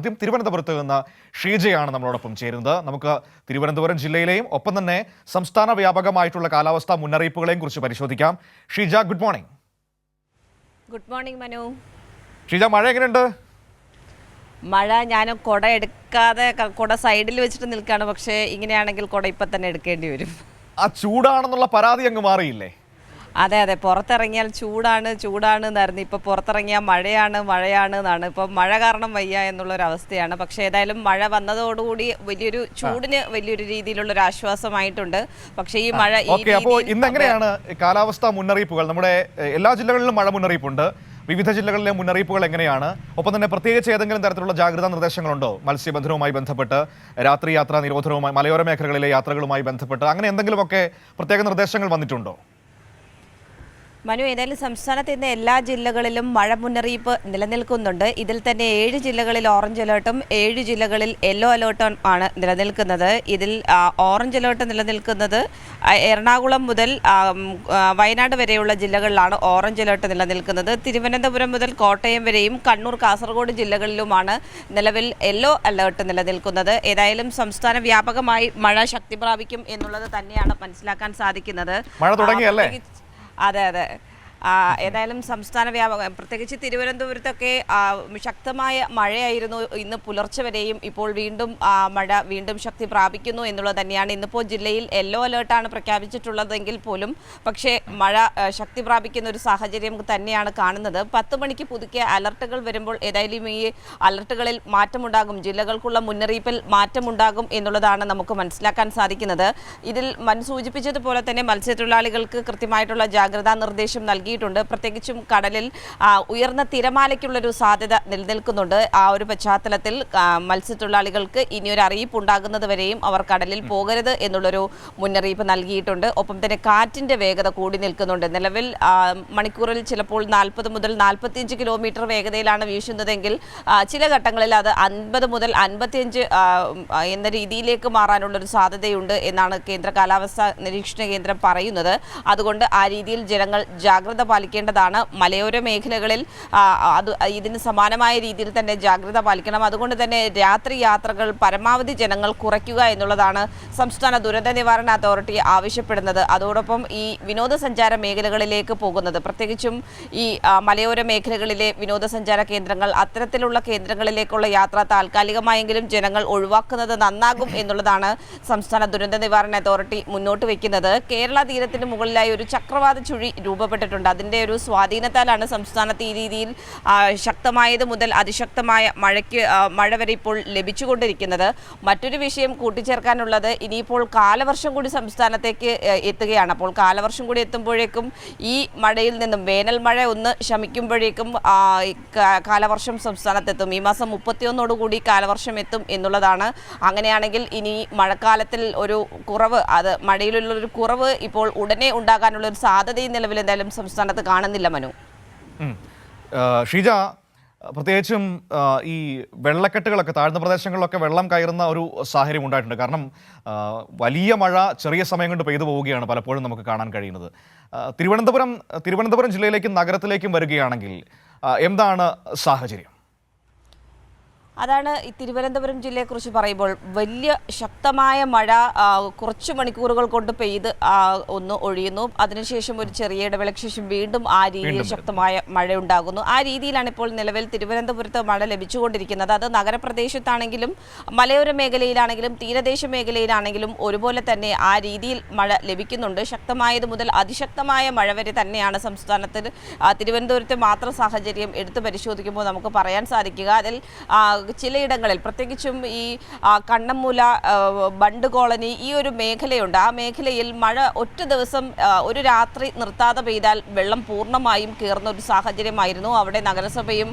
ആദ്യം തിരുവനന്തപുരത്ത് നിന്ന് ഷീജയാണ് നമ്മളോടൊപ്പം ചേരുന്നത്. നമുക്ക് തിരുവനന്തപുരം ജില്ലയിലെയും ഒപ്പം തന്നെ സംസ്ഥാന വ്യാപകമായിട്ടുള്ള കാലാവസ്ഥാ മുന്നറിയിപ്പുകളെയും കുറിച്ച് പരിശോധിക്കാം. Sheeja good morning good morning Manu. Sheeja മഴ എങ്ങനെയുണ്ട്? മഴ ഞാൻ കുട എടുക്കാതെ കുട സൈഡിൽ വെച്ചിട്ട് നിൽക്കുകയാണ് പക്ഷേ ഇങ്ങനെയാണെങ്കിൽ കുട ഇപ്പം തന്നെ എടുക്കേണ്ടി വരും. ആ ചൂടാണെന്നുള്ള പരാതി അങ്ങ് മാറിയില്ലേ? അതെ അതെ. പുറത്തിറങ്ങിയാൽ ചൂടാണ് ചൂടാണ് എന്നായിരുന്നു ഇപ്പോൾ പുറത്തിറങ്ങിയാൽ മഴയാണ് മഴയാണ് എന്നാണ്. ഇപ്പൊ മഴ കാരണം വയ്യ എന്നുള്ള ഒരു അവസ്ഥയാണ് പക്ഷെ ഏതായാലും മഴ വന്നതോടുകൂടി വലിയൊരു ചൂടിന് വലിയൊരു രീതിയിലുള്ള ഒരു ആശ്വാസമായിട്ടുണ്ട് പക്ഷേ ഈ മഴ അപ്പോൾ ഇന്ന് എങ്ങനെയാണ് കാലാവസ്ഥാ മുന്നറിയിപ്പുകൾ? നമ്മുടെ എല്ലാ ജില്ലകളിലും മഴ മുന്നറിയിപ്പുണ്ട്. വിവിധ ജില്ലകളിലെ മുന്നറിയിപ്പുകൾ എങ്ങനെയാണ്? ഒപ്പം തന്നെ പ്രത്യേകിച്ച് ഏതെങ്കിലും തരത്തിലുള്ള ജാഗ്രതാ നിർദ്ദേശങ്ങളുണ്ടോ? മത്സ്യബന്ധനവുമായി ബന്ധപ്പെട്ട് രാത്രി യാത്രാ നിരോധനവുമായി മലയോര മേഖലകളിലെ യാത്രകളുമായി ബന്ധപ്പെട്ട് അങ്ങനെ എന്തെങ്കിലുമൊക്കെ പ്രത്യേക നിർദ്ദേശങ്ങൾ വന്നിട്ടുണ്ടോ? മനു ഏതായാലും സംസ്ഥാനത്ത് ഇന്ന് എല്ലാ ജില്ലകളിലും മഴ മുന്നറിയിപ്പ് നിലനിൽക്കുന്നുണ്ട്. ഇതിൽ തന്നെ ഏഴ് ജില്ലകളിൽ ഓറഞ്ച് അലേർട്ടും ഏഴ് ജില്ലകളിൽ യെല്ലോ അലേർട്ടും ആണ് നിലനിൽക്കുന്നത്. ഇതിൽ ഓറഞ്ച് അലേർട്ട് നിലനിൽക്കുന്നത് എറണാകുളം മുതൽ വയനാട് വരെയുള്ള ജില്ലകളിലാണ് ഓറഞ്ച് അലേർട്ട് നിലനിൽക്കുന്നത്. തിരുവനന്തപുരം മുതൽ കോട്ടയം വരെയും കണ്ണൂർ കാസർഗോഡ് ജില്ലകളിലുമാണ് നിലവിൽ യെല്ലോ അലേർട്ട് നിലനിൽക്കുന്നത്. ഏതായാലും സംസ്ഥാന വ്യാപകമായി മഴ ശക്തി പ്രാപിക്കും എന്നുള്ളത് തന്നെയാണ് മനസ്സിലാക്കാൻ സാധിക്കുന്നത്. മഴ തുടങ്ങിയല്ലേ? അതെ അതെ. ഏതായാലും സംസ്ഥാന വ്യാപക പ്രത്യേകിച്ച് തിരുവനന്തപുരത്തൊക്കെ ശക്തമായ മഴയായിരുന്നു ഇന്ന് പുലർച്ചെ വരെയും ഇപ്പോൾ വീണ്ടും മഴ വീണ്ടും ശക്തി പ്രാപിക്കുന്നു എന്നുള്ളത് തന്നെയാണ്. ഇന്നിപ്പോൾ ജില്ലയിൽ യെല്ലോ അലേർട്ടാണ് പ്രഖ്യാപിച്ചിട്ടുള്ളതെങ്കിൽ പോലും പക്ഷേ മഴ ശക്തി പ്രാപിക്കുന്ന ഒരു സാഹചര്യം തന്നെയാണ് കാണുന്നത്. പത്ത് മണിക്ക് പുതുക്കിയ അലർട്ടുകൾ വരുമ്പോൾ ഏതായാലും ഈ അലർട്ടുകളിൽ മാറ്റമുണ്ടാകും. ജില്ലകൾക്കുള്ള മുന്നറിയിപ്പിൽ മാറ്റമുണ്ടാകും എന്നുള്ളതാണ് നമുക്ക് മനസ്സിലാക്കാൻ സാധിക്കുന്നത്. ഇതിൽ മൻ സൂചിപ്പിച്ചതുപോലെ തന്നെ മത്സ്യത്തൊഴിലാളികൾക്ക് കൃത്യമായിട്ടുള്ള ജാഗ്രതാ നിർദ്ദേശം നൽകിയിട്ടുണ്ട്. പ്രത്യേകിച്ചും കടലിൽ ഉയർന്ന തിരമാലയ്ക്കുള്ളൊരു സാധ്യത നിലനിൽക്കുന്നുണ്ട്. ആ ഒരു പശ്ചാത്തലത്തിൽ മത്സ്യത്തൊഴിലാളികൾക്ക് ഇനിയൊരു അറിയിപ്പ് ഉണ്ടാകുന്നത് വരെയും അവർ കടലിൽ പോകരുത് എന്നുള്ളൊരു മുന്നറിയിപ്പ് നൽകിയിട്ടുണ്ട്. ഒപ്പം തന്നെ കാറ്റിന്റെ വേഗത കൂടി നിൽക്കുന്നുണ്ട്. നിലവിൽ മണിക്കൂറിൽ ചിലപ്പോൾ നാൽപ്പത് മുതൽ നാൽപ്പത്തിയഞ്ച് കിലോമീറ്റർ വേഗതയിലാണ് വീശുന്നതെങ്കിൽ ചില ഘട്ടങ്ങളിൽ അത് അൻപത് മുതൽ അൻപത്തിയഞ്ച് എന്ന രീതിയിലേക്ക് മാറാനുള്ള ഒരു സാധ്യതയുണ്ട് എന്നാണ് കേന്ദ്ര കാലാവസ്ഥാ നിരീക്ഷണ കേന്ദ്രം പറയുന്നത്. അതുകൊണ്ട് ആ രീതിയിൽ ജനങ്ങൾ ജാഗ്രത പാലിക്കേണ്ടതാണ്. മലയോര മേഖലകളിൽ അത് ഇതിന് സമാനമായ രീതിയിൽ തന്നെ ജാഗ്രത പാലിക്കണം. അതുകൊണ്ട് തന്നെ രാത്രി യാത്രകൾ പരമാവധി ജനങ്ങൾ കുറയ്ക്കുക എന്നുള്ളതാണ് സംസ്ഥാന ദുരന്ത നിവാരണ അതോറിറ്റി ആവശ്യപ്പെടുന്നത്. അതോടൊപ്പം ഈ വിനോദസഞ്ചാര മേഖലകളിലേക്ക് പോകുന്നത്. പ്രത്യേകിച്ചും ഈ മലയോര മേഖലകളിലെ വിനോദസഞ്ചാര കേന്ദ്രങ്ങൾ അത്തരത്തിലുള്ള കേന്ദ്രങ്ങളിലേക്കുള്ള യാത്ര താൽക്കാലികമായെങ്കിലും ജനങ്ങൾ ഒഴിവാക്കുന്നത് നന്നാകും എന്നുള്ളതാണ് സംസ്ഥാന ദുരന്ത നിവാരണ അതോറിറ്റി മുന്നോട്ട് വയ്ക്കുന്നത് കേരള തീരത്തിന് മുകളിലായി ഒരു ചക്രവാത ചുഴി രൂപപ്പെട്ടിട്ടുണ്ട്. അതിന്റെ ഒരു സ്വാധീനത്താലാണ് സംസ്ഥാനത്ത് ഈ രീതിയിൽ ശക്തമായത് മുതൽ അതിശക്തമായ മഴയ്ക്ക് മഴ വരെ ഇപ്പോൾ ലഭിച്ചുകൊണ്ടിരിക്കുന്നത്. മറ്റൊരു വിഷയം കൂട്ടിച്ചേർക്കാനുള്ളത് ഇനിയിപ്പോൾ കാലവർഷം കൂടി സംസ്ഥാനത്തേക്ക് എത്തുകയാണ്. അപ്പോൾ കാലവർഷം കൂടി എത്തുമ്പോഴേക്കും ഈ മഴയിൽ നിന്നും വേനൽ മഴ ഒന്ന് ശമിക്കുമ്പോഴേക്കും കാലവർഷം സംസ്ഥാനത്തെത്തും. ഈ മാസം മുപ്പത്തിയൊന്നോടുകൂടി കാലവർഷം എത്തും എന്നുള്ളതാണ്. അങ്ങനെയാണെങ്കിൽ ഇനി മഴക്കാലത്തിൽ ഒരു കുറവ് അത് മഴയിലുള്ളൊരു കുറവ് ഇപ്പോൾ ഉടനെ ഉണ്ടാകാനുള്ള ഒരു സാധ്യതയും നിലവിൽ എന്തായാലും സംസ്ഥാനത്ത് കാണുന്നില്ല മനു. ഷീജ പ്രത്യേകിച്ചും ഈ വെള്ളക്കെട്ടുകളൊക്കെ താഴ്ന്ന പ്രദേശങ്ങളിലൊക്കെ വെള്ളം കയറുന്ന ഒരു സാഹചര്യം ഉണ്ടായിട്ടുണ്ട്. കാരണം വലിയ മഴ ചെറിയ സമയം കൊണ്ട് പെയ്തു പോവുകയാണ് പലപ്പോഴും നമുക്ക് കാണാൻ കഴിയുന്നത്. തിരുവനന്തപുരം തിരുവനന്തപുരം ജില്ലയിലേക്കും നഗരത്തിലേക്കും വരികയാണെങ്കിൽ എന്താണ് സാഹചര്യം? അതാണ് ഈ തിരുവനന്തപുരം ജില്ലയെക്കുറിച്ച് പറയുമ്പോൾ വലിയ ശക്തമായ മഴ കുറച്ച് മണിക്കൂറുകൾ കൊണ്ട് പെയ്ത് ഒന്ന് ഒഴിയുന്നു. അതിനുശേഷം ഒരു ചെറിയ ഇടവേളയ്ക്ക് ശേഷം വീണ്ടും ആ രീതിയിൽ ശക്തമായ മഴ ഉണ്ടാകുന്നു ആ രീതിയിലാണ് ഇപ്പോൾ നിലവിൽ തിരുവനന്തപുരത്ത് മഴ ലഭിച്ചുകൊണ്ടിരിക്കുന്നത്. അത് നഗരപ്രദേശത്താണെങ്കിലും മലയോര മേഖലയിലാണെങ്കിലും തീരദേശ മേഖലയിലാണെങ്കിലും ഒരുപോലെ തന്നെ ആ രീതിയിൽ മഴ ലഭിക്കുന്നുണ്ട്. ശക്തമായത് മുതൽ അതിശക്തമായ മഴ വരെ തന്നെയാണ് സംസ്ഥാനത്തിൽ തിരുവനന്തപുരത്തെ മാത്രം സാഹചര്യം എടുത്തു പരിശോധിക്കുമ്പോൾ നമുക്ക് പറയാൻ സാധിക്കുക. അതിൽ ചിലയിടങ്ങളിൽ പ്രത്യേകിച്ചും ഈ കണ്ണമ്മൂല ബണ്ട് കോളനി ഈ ഒരു മേഖലയുണ്ട്. ആ മേഖലയിൽ മഴ ഒറ്റ ദിവസം ഒരു രാത്രി നിർത്താതെ പെയ്താൽ വെള്ളം പൂർണമായും കയറുന്ന ഒരു സാഹചര്യമായിരുന്നു. അവിടെ നഗരസഭയും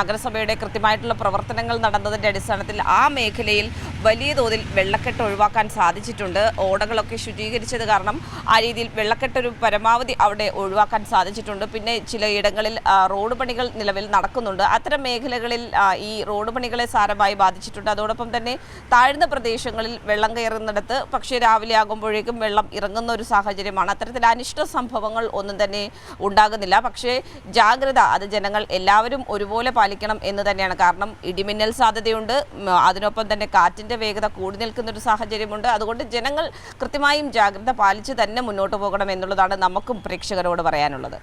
നഗരസഭയുടെ കൃത്യമായിട്ടുള്ള പ്രവർത്തനങ്ങൾ നടന്നതിന്റെ അടിസ്ഥാനത്തിൽ ആ മേഖലയിൽ വലിയ തോതിൽ വെള്ളക്കെട്ട് ഒഴിവാക്കാൻ സാധിച്ചിട്ടുണ്ട്. ഓടകളൊക്കെ ശുചീകരിച്ചത് കാരണം ആ രീതിയിൽ വെള്ളക്കെട്ട് ഒരു പരമാവധി അവിടെ ഒഴിവാക്കാൻ സാധിച്ചിട്ടുണ്ട്. പിന്നെ ചിലയിടങ്ങളിൽ റോഡ് പണികൾ നിലവിൽ നടക്കുന്നുണ്ട്. അത്തരം മേഖലകളിൽ ഈ റോഡ് പണികളെ സാരമായി ബാധിച്ചിട്ടുണ്ട്. അതോടൊപ്പം തന്നെ താഴ്ന്ന പ്രദേശങ്ങളിൽ വെള്ളം കയറുന്നിടത്ത് പക്ഷേ രാവിലെ ആകുമ്പോഴേക്കും വെള്ളം ഇറങ്ങുന്ന ഒരു സാഹചര്യമാണ്. അത്തരത്തിൽ അനിഷ്ട സംഭവങ്ങൾ ഒന്നും തന്നെ ഉണ്ടാകുന്നില്ല. പക്ഷേ ജാഗ്രത അത് ജനങ്ങൾ എല്ലാവരും ഒരുപോലെ പാലിക്കണം എന്ന് തന്നെയാണ്. കാരണം ഇടിമിന്നൽ സാധ്യതയുണ്ട്. അതിനൊപ്പം തന്നെ കാറ്റിന്റെ വേഗത കൂടി നിൽക്കുന്ന ഒരു സാഹചര്യമുണ്ട്. അതുകൊണ്ട് ജനങ്ങൾ കൃത്യമായും ജാഗ്രത പാലിച്ച് തന്നെ മുന്നോട്ട് പോകണം എന്നുള്ളതാണ് നമുക്കും പ്രേക്ഷകരോട് പറയാനുള്ളത്.